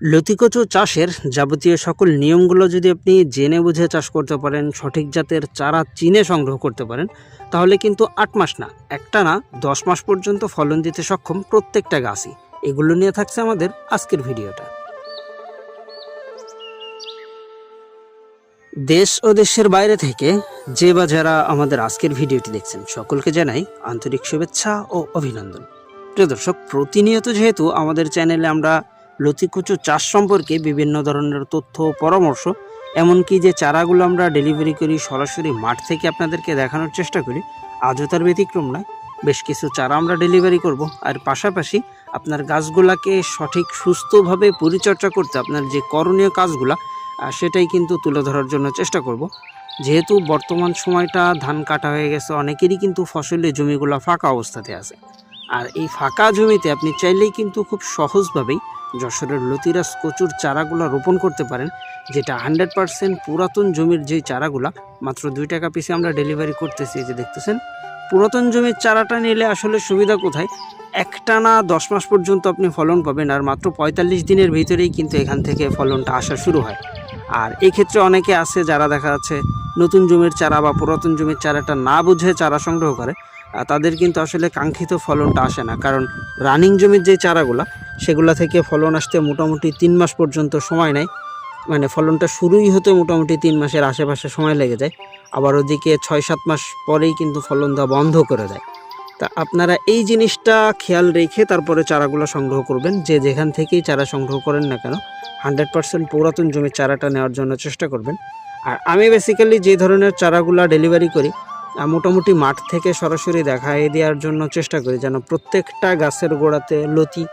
লতিকচু চাষের যাবতীয় সকল নিয়মগুলো যদি আপনি জেনে বুঝে চাষ করতে পারেন, সঠিক জাতের চারা চিনে সংগ্রহ করতে পারেন, তাহলে কিন্তু আট মাস না, একটা না, দশ মাস পর্যন্ত ফলন দিতে সক্ষম প্রত্যেকটা গাছই। এগুলো নিয়ে থাকছে আমাদের আজকের ভিডিওটা। দেশ ও দেশের বাইরে থেকে যে বা যারা আমাদের আজকের ভিডিওটি দেখছেন, সকলকে জানাই আন্তরিক শুভেচ্ছা ও অভিনন্দন। প্রিয় দর্শক, প্রতিনিয়ত যেহেতু আমাদের চ্যানেলে আমরা লতিকুচু চাষ সম্পর্কে বিভিন্ন ধরনের তথ্য পরামর্শ, এমনকি যে চারাগুলো আমরা ডেলিভারি করি সরাসরি মাঠ থেকে আপনাদেরকে দেখানোর চেষ্টা করি, আজও তার ব্যতিক্রম নয়। বেশ কিছু চারা আমরা ডেলিভারি করব, আর পাশাপাশি আপনার গাছগুলাকে সঠিক সুস্থভাবে পরিচর্যা করতে আপনার যে করণীয় কাজগুলা সেটাই কিন্তু তুলে ধরার জন্য চেষ্টা করব। যেহেতু বর্তমান সময়টা ধান কাটা হয়ে গেছে, অনেকেরই কিন্তু ফসলের জমিগুলো ফাঁকা অবস্থাতে আছে। আর এই ফাঁকা জমিতে আপনি চাইলেই কিন্তু খুব সহজভাবেই যশোরের লতিরাজ কচুর চারাগুলো রোপণ করতে পারেন, যেটা হান্ড্রেড পারসেন্ট পুরাতন জমির যেই চারাগুলা, মাত্র দুই টাকা পিসে আমরা ডেলিভারি করতেছি যে দেখতেছেন। পুরাতন জমির চারাটা নিলে আসলে সুবিধা কোথায়? একটানা দশ মাস পর্যন্ত আপনি ফলন পাবেন, আর মাত্র পঁয়তাল্লিশ দিনের ভিতরেই কিন্তু এখান থেকে ফলনটা আসা শুরু হয়। আর এই ক্ষেত্রে অনেকে আছে যারা দেখা যাচ্ছে নতুন জমির চারা বা পুরাতন জমির চারাটা না বুঝে চারা সংগ্রহ করে তাদের কিন্তু আসলে কাঙ্ক্ষিত ফলনটা আসে না। কারণ রানিং জমির যে চারাগুলা, সেগুলা থেকে ফলন আসতে মোটামুটি তিন মাস পর্যন্ত সময় নেয়। মানে ফলনটা শুরুই হতে মোটামুটি তিন মাসের আশেপাশে সময় লেগে যায়। আবার ওদিকে ছয় সাত মাস পরেই কিন্তু ফলন দেওয়া বন্ধ করে দেয়। তা আপনারা এই জিনিসটা খেয়াল রেখে তারপরে চারাগুলো সংগ্রহ করবেন। যে যেখান থেকেই চারা সংগ্রহ করেন না কেন হান্ড্রেড পার্সেন্ট পুরাতন জমির চারাটা নেওয়ার জন্য চেষ্টা করবেন। আর আমি বেসিক্যালি যে ধরনের চারাগুলো ডেলিভারি করি মোটামুটি মাঠ থেকে সরাসরি দেখাই দেওয়ার জন্য চেষ্টা করি যেন প্রত্যেকটা গাছের গোড়াতে লতি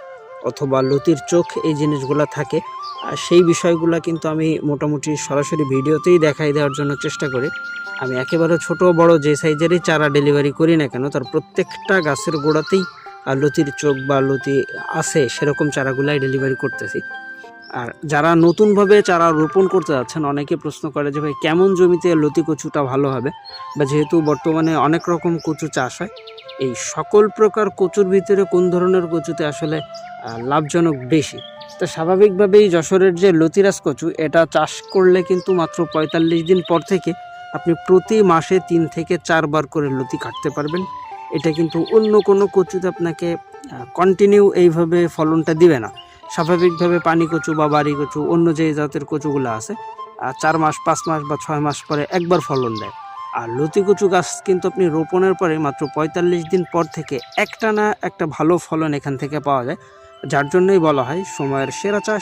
অথবা লতির চোখ এই জিনিসগুলো থাকে। আর সেই বিষয়গুলো কিন্তু আমি মোটামুটি সরাসরি ভিডিওতেই দেখাই দেওয়ার জন্য চেষ্টা করি। আমি একেবারে ছোট বড় যে সাইজেরই চারা ডেলিভারি করি না কেন, তার প্রত্যেকটা গাছের গোড়াতেই লতির চোখ বা লতি আছে, সেরকম চারাগুলাই ডেলিভারি করতেছি। আর যারা নতুনভাবে চারা রোপণ করতে যাচ্ছেন, অনেকে প্রশ্ন করে যে ভাই, কেমন জমিতে লতি কচুটা ভালো হবে? বা যেহেতু বর্তমানে অনেক রকম কচু চাষ হয়, এই সকল প্রকার কচুর ভিতরে কোন ধরনের কচুতে আসলে লাভজনক বেশি? তো স্বাভাবিকভাবেই যশোরের যে লতিরাজ কচু, এটা চাষ করলে কিন্তু মাত্র পঁয়তাল্লিশ দিন পর থেকে আপনি প্রতি মাসে তিন থেকে চারবার করে লতি কাটতে পারবেন। এটা কিন্তু অন্য কোনো কচুতে আপনাকে কন্টিনিউ এইভাবে ফলনটা দিবে না। স্বাভাবিকভাবে পানি কচু বা বাড়ি কচু, অন্য যে জাতের কচুগুলো আছে আর চার মাস, পাঁচ মাস বা ছয় মাস পরে একবার ফলন দেয়। আর লতি কচু গাছ কিন্তু আপনি রোপণের পরে মাত্র পঁয়তাল্লিশ দিন পর থেকে একটা না একটা ভালো ফলন এখান থেকে পাওয়া যায়, যার জন্যই বলা হয় সময়ের সেরা চাষ।